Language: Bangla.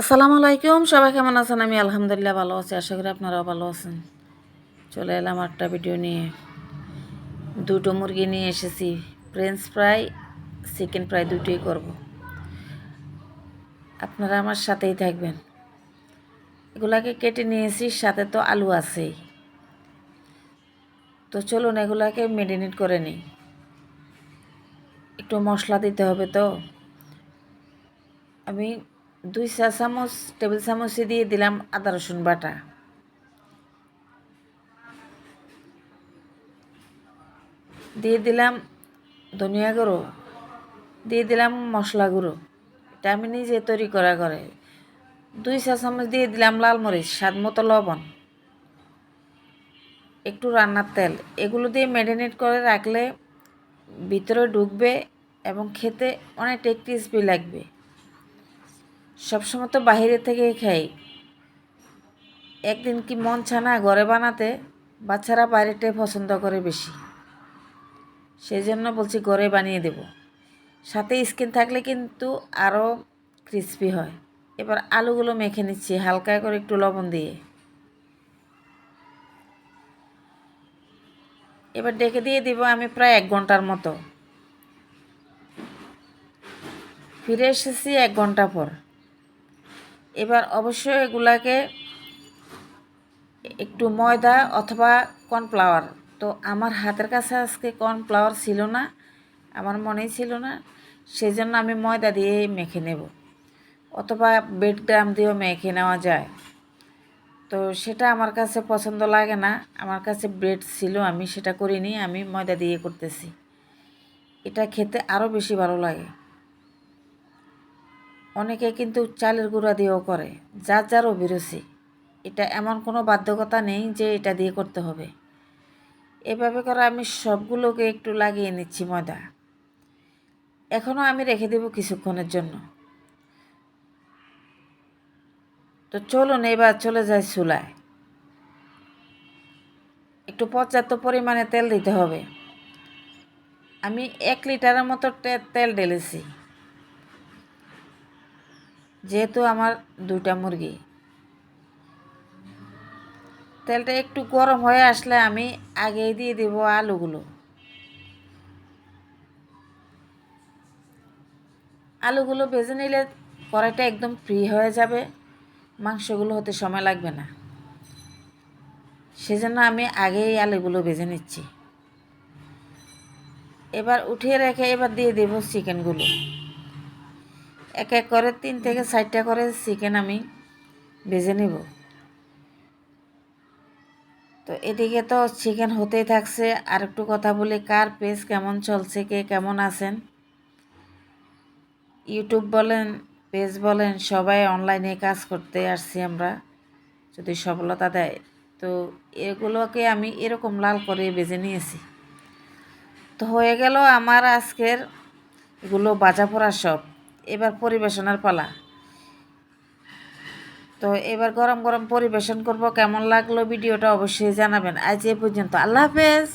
আসসালামু আলাইকুম, সবাই কেমন আছেন? আমি আলহামদুলিল্লাহ ভালো আছি, আশা করি আপনারাও ভালো আছেন। চলে এলাম একটা ভিডিও নিয়ে। দুটো মুরগি নিয়ে এসেছি। ফ্রেঞ্চ ফ্রাই চিকেন ফ্রাই দুটোই করব। আপনারা আমার সাথেই থাকবেন। এগুলাকে কেটে নিয়েছি, সাথে তো আলু আছেই। তো চলুন, এগুলাকে মেরিনেট করে নিই। একটু মশলা দিতে হবে তো। আমি দুই চা চামচ টেবিল চামচে দিয়ে দিলাম আদা রসুন বাটা। দিয়ে দিলাম ধনিয়া গুঁড়ো। দিয়ে দিলাম মশলা গুঁড়ো। এটা আমি নিজে তৈরি করা করে দুই চা চামচ দিয়ে দিলাম লাল মরিচ, স্বাদ মতো লবণ। একটু রান্নার তেল। এগুলো দিয়ে ম্যারিনেট করে রাখলে ভিতরে ঢুকবে এবং খেতে অনেকটা ক্রিসপি লাগবে। সবসময় তো বাহিরে থেকেই খাই। একদিন কি মন ছানা ঘরে বানাতে? বাচ্চারা বাইরেটাই পছন্দ করে বেশি। সেই জন্য বলছি ঘরে বানিয়ে দেব। সাথে স্কিন থাকলে কিন্তু আরও ক্রিসপি হয়। এবার আলুগুলো মেখে নিচ্ছি, হালকা করে একটু লবণ দিয়ে। এবার ডেকে দিয়ে দিব আমি প্রায় এক ঘণ্টার মতো। ফিরে এসেছি এক ঘণ্টা পর। এবার অবশ্যই এগুলাকে একটু ময়দা অথবা কর্নফ্লাওয়ার। তো আমার হাতের কাছে আজকে কর্নফ্লাওয়ার ছিল না, আমার মনেই ছিল না সেই জন্য আমি ময়দা দিয়েই মেখে নেব অথবা বেড গ্রাম দিয়েও মেখে নেওয়া যায়। তো সেটা আমার কাছে পছন্দ লাগে না, আমার কাছে ব্রেড ছিল, আমি সেটা করিনি, আমি ময়দা দিয়ে করতেছি। এটা খেতে আরও বেশি ভালো লাগে। অনেকে কিন্তু চালের গুঁড়া দিয়েও করে, যার যার অভিরুচি। এটা এমন কোনো বাধ্যকতা নেই যে এটা দিয়ে করতে হবে। এভাবে করে আমি সবগুলোকে একটু লাগিয়ে নিচ্ছি ময়দা। এখনও আমি রেখে দেব কিছুক্ষণের জন্য। তো চলুন এবার চলে যায় চুলায়। একটু পর্যাপ্ত পরিমাণে তেল দিতে হবে। আমি এক লিটারের মতো তেল ঢেলেছি। যেহেতু আমার দুটা মুরগি। তেলটা একটু গরম হয়ে আসলে আমি আগেই দিয়ে দেব আলুগুলো। আলুগুলো ভেজে নিলে কড়াইটা একদম ফ্রি হয়ে যাবে, মাংসগুলো হতে সময় লাগবে না। সেজন্য আমি আগেই আলুগুলো ভেজে নিচ্ছি। এবার উঠিয়ে রেখে এবার দিয়ে দেব চিকেনগুলো। এক এক করে তিন থেকে চারটা করে চিকেন আমি ভেজে নেব। তো এদিকে তো চিকেন হতেই থাকছে। আর একটু কথা বলি, কার পেজ কেমন চলছে, কে কেমন আছেন? ইউটিউব বলেন পেজ বলেন, সবাই অনলাইনে কাজ করতে আসছি আমরা, যদি সফলতা দেয়। তো এগুলোকে আমি এরকম লাল করে বেজে নিয়েছি। তো হয়ে গেল আমার আজকের এগুলো বাজা পড়া সব। এবার পরিবেশনের পালা। তো এবার গরম গরম পরিবেশন করব, কেমন লাগল ভিডিওটা অবশ্যই জানাবেন। আজ এ পর্যন্ত, আল্লাহ হাফেজ।